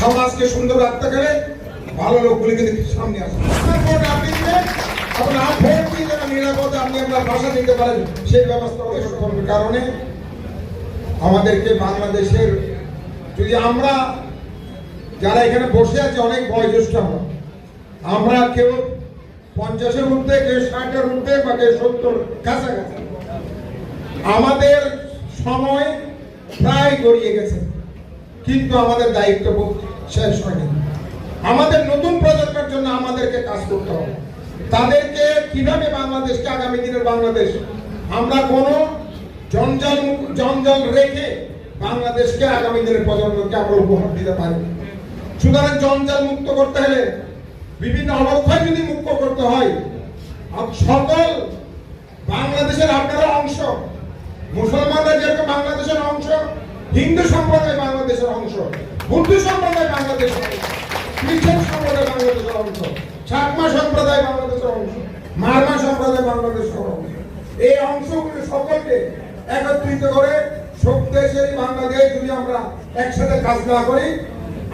সমাজকে সুন্দর রাখতে গেলে ভালো লোকগুলিকে সামনে আসে আপনার ভোট আপনি দিবেন আপনার ভোট দিয়ে যেন নিরাপদে আপনি আপনার ভাষা দিতে পারেন, সেই ব্যবস্থা কারণে আমাদেরকে যদি আমরা, যারা এখানে বসে আছে, অনেক বয়োজ্যেষ্ঠ আমরা আমরা কেউ পঞ্চাশের ঊর্ধ্বে, কেউ ষাটের ঊর্ধ্বে বা কেউ সত্তর কাছাকাছি। আমাদের সময় প্রায় গড়িয়ে গেছে। কিন্তু আমাদের দায়িত্ব শেষ হয়নি। আমাদের নতুন প্রজন্মের জন্য আমাদেরকে কাজ করতে হবে। তাদেরকে কীভাবে বাংলাদেশকে আগামী দিনের বাংলাদেশ, আমরা কোনো জঞ্জাল জঞ্জাল রেখে বাংলাদেশকে আগামী দিনের প্রজন্মকে আমরা উপহার দিতে পারি সুতরাং জঞ্জাল মুক্ত করতে হলে বিভিন্ন অবক্ষয় যদি মুক্ত করতে হয় সকল বাংলাদেশের আপনারা অংশ, মুসলমানরা যেরকম বাংলাদেশের অংশ হিন্দু সম্প্রদায় বাংলাদেশের অংশ, বুদ্ধ সম্প্রদায় বাংলাদেশের অংশ, খ্রিস্টান সম্প্রদায় বাংলাদেশের অংশ, চাকমা সম্প্রদায় বাংলাদেশের অংশ, মারমা সম্প্রদায় বাংলাদেশের অংশ। এই অংশগুলি সকলকে একত্রিত করে সব দেশের বাংলাদেশ যদি আমরা একসাথে কাজ না করি,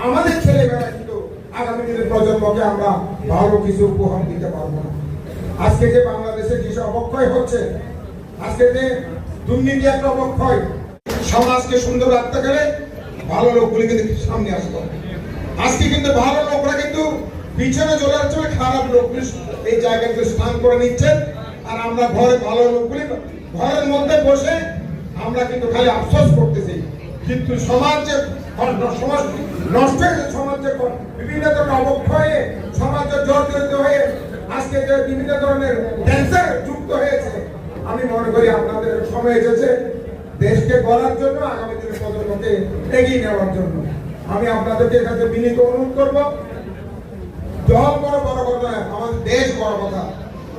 আমাদের ছেলেমেয়েরা কিন্তু আগামী দিনের প্রজন্মকে আমরা ভালো কিছু উপহার দিতে পারব না। আজকে যে বাংলাদেশে যেসব অবক্ষয় হচ্ছে, আজকে যে দুর্নীতি একটা অবক্ষয় সমাজকে সুন্দর রাখতে গেলে ভালো লোকগুলি কিন্তু সামনে আসতে হবে। আজকে কিন্তু ভালো লোকরা কিন্তু পিছনে চলে যাচ্ছে, খারাপ লোকগুলি এই জায়গাতে স্থান করে নিচ্ছেন। আর আমরা ঘরে ভালো লোকগুলি ঘরের মধ্যে বসে আমরা কিন্তু খালি আফসোস করতেছি। কিন্তু সমাজ সমাজ নষ্ট হয়েছে সমাজ বিভিন্ন ধরনের অবক্ষয়ে সমাজে জর্জরিত হয়ে আজকে যে বিভিন্ন ধরনের ক্যান্সার যুক্ত হয়েছে, আমি মনে করি আপনাদের সময় এসেছে। দেশকে গড়ার জন্য আগামী দিনের প্রজন্মকে এগিয়ে নেওয়ার জন্য আমি আপনাদেরকে কাছে বিনীত অনুরোধ করব। দল বড় বড় কথা আমাদের দেশ বড় কথা।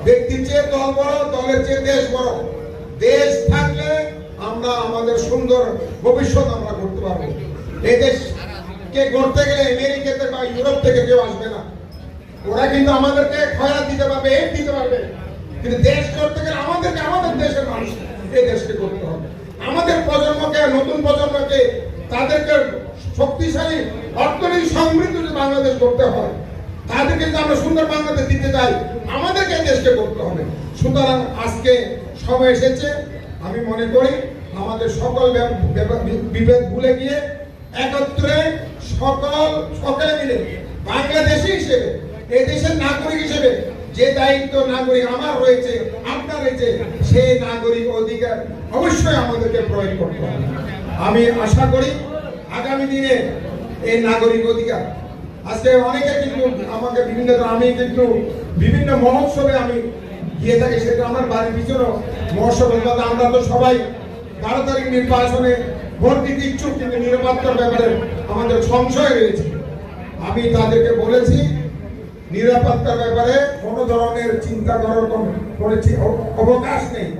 ব্যক্তির চেয়ে দল বড়, দলের চেয়ে দেশ বড়। দেশ থাকলে আমরা আমাদের সুন্দর ভবিষ্যৎ আমরা করতে পারব। এই দেশকে গড়তে গেলে আমেরিকাতে বা ইউরোপ থেকে কেউ আসবে না। ওরা কিন্তু আমাদেরকে খয়রাত দিতে পারবে এড দিতে পারবে। কিন্তু দেশ করতে গেলে আমাদেরকে, আমাদের দেশের মানুষ এই দেশকে করতে হবে। আমাদের প্রজন্মকে, নতুন প্রজন্মকে তাদেরকে শক্তিশালী, অর্থনৈতিক সমৃদ্ধ যে বাংলাদেশ করতে হয়, তাদেরকে যদি আমরা সুন্দর বাংলাদেশ দিতে চাই, আমাদেরকে দেশকে করতে হবে। সুতরাং আজকে সময় এসেছে, আমি মনে করি আমাদের সকল বিভেদ ভুলে গিয়ে একত্রে সকল সকলে মিলে বাংলাদেশি হিসেবে এই দেশের নাগরিক হিসেবে যে দায়িত্ব নাগরিক আমার রয়েছে, আপনার রয়েছে সেই নাগরিক অধিকার অবশ্যই আমাদেরকে প্রয়োগ করতে হবে। আমি আশা করি আগামী দিনে এই নাগরিক অধিকার, আজকে অনেকে কিন্তু আমাকে বিভিন্ন আমি কিন্তু বিভিন্ন মহোৎসবে আমি গিয়ে থাকি, সেটা আমার বাড়ির পিছনে মহোৎসব আমরা তো সবাই তারিখ নির্বাচনে ভোট দিতে ইচ্ছুক, কিন্তু নিরাপত্তার ব্যাপারে আমাদের সংশয় রয়েছে। আমি তাদেরকে বলেছি নিরাপত্তার ব্যাপারে কোনো ধরনের চিন্তা করার অব- অবকাশ নেই।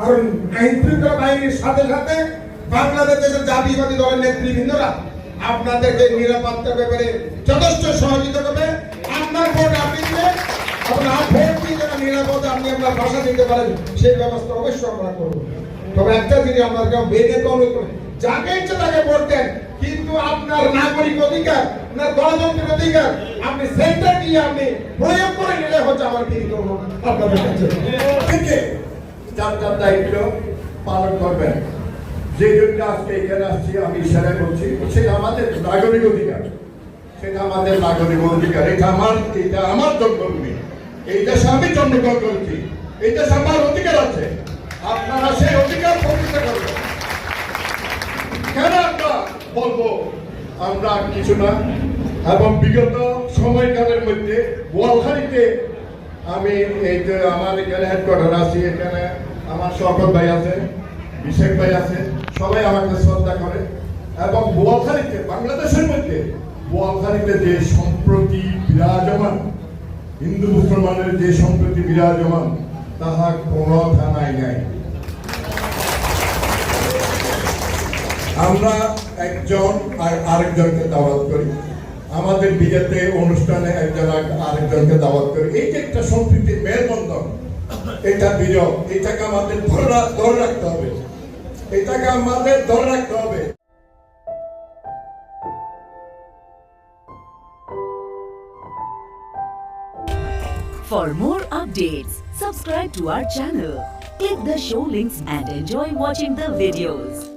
কারণ আইন শৃঙ্খলা বাহিনীর সাথে সাথে বাংলাদেশের জাতীয়বাদী দলের নেতৃবৃন্দরা আপনাদেরকে নিরাপত্তার ব্যাপারে যথেষ্ট সহযোগিতা করবে। আপনার ভোট আপনি দিবেন, আপনার ভোট দিয়ে যেন নিরাপদে, আপনি আপনার ভাষা দিতে পারেন, সেই ব্যবস্থা অবশ্যই আমরা করব। তবে একটা জিনিস তো অনুরোধ করি যাকে ইচ্ছে তাকে ভোট কিন্তু আপনার নাগরিক অধিকার আপনার গণতন্ত্রের অধিকার আপনি সেন্টার দিয়ে আপনি প্রয়োগ করে নিলে হচ্ছে আমার অনুরোধ আপনাদের কাছে যার যার দায়িত্ব পালন করবেন। যে জন্য আজকে এখানে আসছি, আমি ইশারা করছি সেটা আমাদের নাগরিক অধিকার। সেটা আমাদের নাগরিক অধিকার, এটা আমার এটা আমার জন্মভূমি। এই দেশে আমি জন্মগ্রহণ করেছি, এই দেশে আমার অধিকার আছে। আপনারা সেই অধিকার প্রতিষ্ঠা করবেন। কেন আমরা বলব আমরা কিছু না। এবং বিগত সময়কালের মধ্যে বোয়ালখালীতে আমি এই যে আমার এখানে হেডকোয়ার্টার আছি, এখানে আমার শকত ভাই আছে বিশেখ ভাই আছে, সবাই আমাকে শ্রদ্ধা করে। এবং বোয়ালখালীতে, বাংলাদেশের মধ্যে বোয়ালখালীতে যে সম্প্রতি বিরাজমান, হিন্দু মুসলমানের যে সম্প্রতি বিরাজমান, তাহা কোনো থানায় নাই। আমরা একজন আর আরেকজনকে দাওয়াত করি। আমাদের বিয়েতে অনুষ্ঠানে একজন আরেকজনকে দাওয়াত করি। এই যে একটা সম্প্রীতির মেলবন্ধন এটা বিরল এটাকে আমাদের ধরে ধরে রাখতে হবে। এটাকে আমাদের ধরে রাখতে হবে। For more updates, subscribe to our channel, click the show links and enjoy watching the videos.